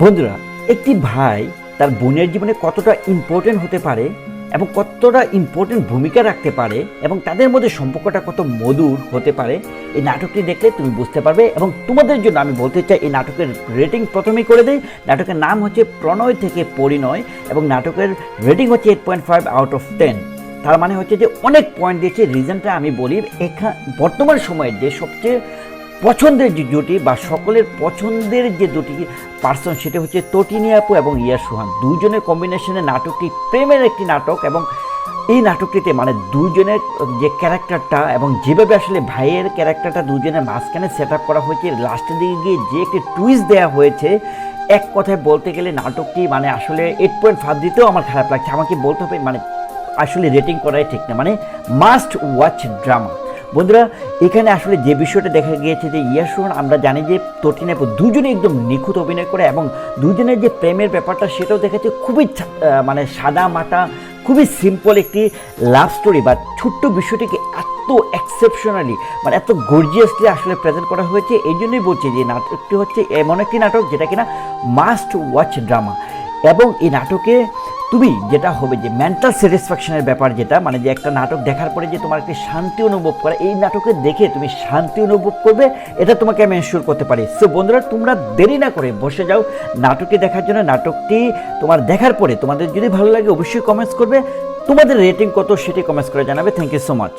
বন্ধুরা, একটি ভাই তার বোনের জীবনে কতটা ইম্পর্টেন্ট হতে পারে এবং কতটা ইম্পর্টেন্ট ভূমিকা রাখতে পারে এবং তাদের মধ্যে সম্পর্কটা কত মধুর হতে পারে, এই নাটকটি দেখলে তুমি বুঝতে পারবে এবং তোমাদের জন্য আমি বলতে চাই, এই নাটকের রেটিং প্রথমেই করে দেই। নাটকের নাম হচ্ছে প্রণয় থেকে পরিণয় এবং নাটকের রেটিং হচ্ছে eight point five out of ten তার মানে হচ্ছে যে অনেক পয়েন্ট দিয়েছে। রিজনটা আমি বলি, এখা বর্তমান সময়ে যে সবচেয়ে পছন্দের যে জুটি বা সকলের পছন্দের যে দুটি পার্সন সেটা হচ্ছে তটিনী আপু এবং ইয়া সুহান। দুজনের কম্বিনেশনে নাটকটি প্রেমের একটি নাটক এবং এই নাটকটিতে মানে দুজনের যে ক্যারেক্টারটা এবং যেভাবে আসলে ভাইয়ের ক্যারেক্টারটা দুজনের মাঝখানে সেট আপ করা হয়েছে লাস্টের দিকে গিয়ে যে একটি টুইস্ট দেওয়া হয়েছে, এক কথায় বলতে গেলে নাটকটি মানে আসলে এইট পয়েন্ট ফাইভ দিতেও আমার খারাপ লাগছে। আমাকে বলতে হবে মানে আসলে রেটিং করাই ঠিক না মানে মাস্ট ওয়াচ ড্রামা বন্ধুরা, এখানে আসলে যে বিষয়টা দেখা গিয়েছে যে ইয়াসুন আমরা জানি যে তটিন তটিনাপু দুজনে একদম নিখুঁত অভিনয় করে এবং দুজনের যে প্রেমের ব্যাপারটা সেটাও দেখাচ্ছে খুবই মানে সাদা মাটা, খুবই সিম্পল একটি লাভ স্টোরি বা ছোট্ট বিষয়টিকে এত এক্সেপশনালি মানে এত গর্জিয়াসলি আসলে প্রেজেন্ট করা হয়েছে। এই জন্যই বলছি যে নাটকটি হচ্ছে এমন একটি নাটক যেটা কিনা মাস্ট ওয়াচ ড্রামা এবং এই নাটকে তুমি যেটা হবে যে মেন্টাল স্যাটিসফ্যাকশনের ব্যাপার যেটা মানে যে একটা নাটক দেখার পরে যে তোমার একটি শান্তি অনুভব করে, এই নাটকে দেখে তুমি শান্তি অনুভব করবে, এটা তোমাকে আমি এনশিওর করতে পারি। সো বন্ধুরা, তোমরা দেরি না করে বসে যাও, নাটকটি দেখার জন্য, নাটকটি তোমার দেখার পরে তোমাদের যদি ভালো লাগে অবশ্যই কমেন্টস করবে, তোমাদের রেটিং কত সেটি কমেন্টস করে জানাবে। Thank you so much